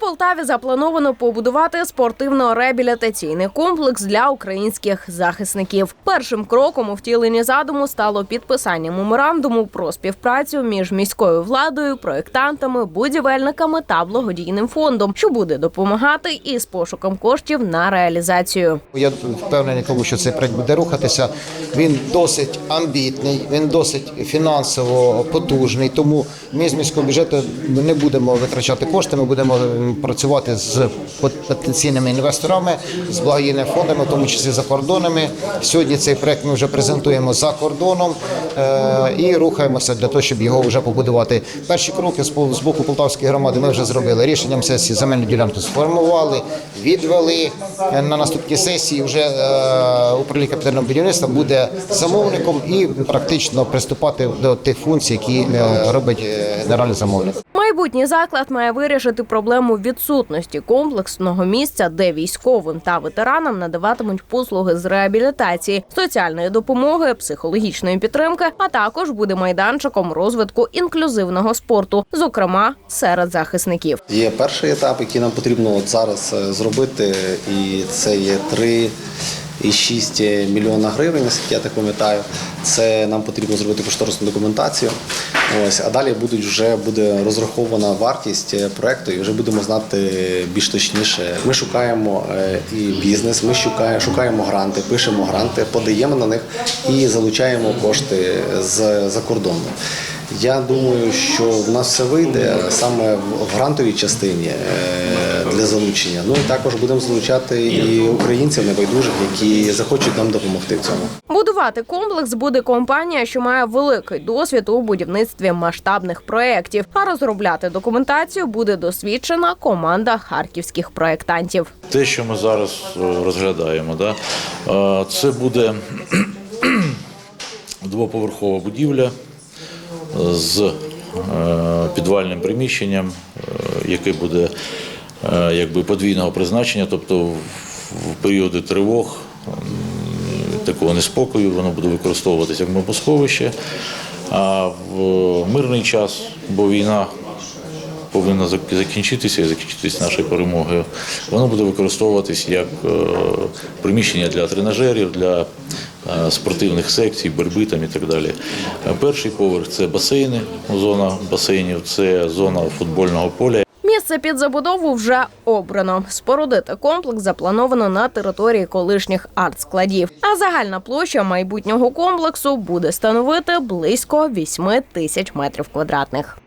Полтаві заплановано побудувати спортивно-реабілітаційний комплекс для українських захисників. Першим кроком у втіленні задуму стало підписання меморандуму про співпрацю між міською владою, проєктантами, будівельниками та благодійним фондом, що буде допомагати із пошуком коштів на реалізацію. Я впевнений, що цей проект буде рухатися. Він досить амбітний, він досить фінансово потужний. Тому ми з міського бюджету не будемо витрачати кошти. Ми будемо працювати з потенційними інвесторами, з благодійними фондами, в тому числі за кордонами. Сьогодні цей проект ми вже презентуємо за кордоном е, і рухаємося для того, щоб його вже побудувати. Перші кроки з з боку Полтавської громади ми вже зробили. Рішенням сесії земельну ділянку сформували, відвели Е, на наступній сесії. Вже е, управління капітального будівництва буде замовником і практично приступати до тих функцій, які робить генеральний замовник. Майбутній заклад має вирішити проблему відсутності комплексного місця, де військовим та ветеранам надаватимуть послуги з реабілітації, соціальної допомоги, психологічної підтримки, а також буде майданчиком розвитку інклюзивного спорту, зокрема серед захисників. Є перший етап, який нам потрібно от зараз е, зробити, і це є 3,6 мільйона гривень, наскільки я так пам'ятаю. Це нам потрібно зробити кошторисну документацію. Ось, а далі будуть вже буде розрахована вартість е, проекту, і вже будемо знати більш точніше. Ми шукаємо е, і бізнес, ми шукаємо, шукаємо гранти, пишемо гранти, подаємо на них і залучаємо кошти з за кордону. Я думаю, що в нас все вийде саме в грантовій частині е, для залучення. Ну і також будемо залучати і українців небайдужих, які захочуть нам допомогти в цьому. Будувати комплекс буде компанія, що має великий досвід у будівництві масштабних проєктів. А розробляти документацію буде досвідчена команда харківських проєктантів. Те, що ми зараз е, розглядаємо, да, е, це буде двоповерхова будівля е, з підвальним приміщенням, яке буде якби подвійного призначення, тобто в періоди тривог, такого неспокою, воно буде використовуватися як мобосховище. А в мирний час, бо війна повинна закінчитися і закінчитися нашою перемогою. Воно буде використовуватись як е, приміщення для тренажерів, для е, спортивних секцій, боротьби там і так далі. Е, Перший поверх це басейни, зона басейнів, це зона футбольного поля. Місце під забудову вже обрано. Спорудити комплекс заплановано на території колишніх артскладів. А загальна площа майбутнього комплексу буде становити близько 8 тисяч метрів квадратних.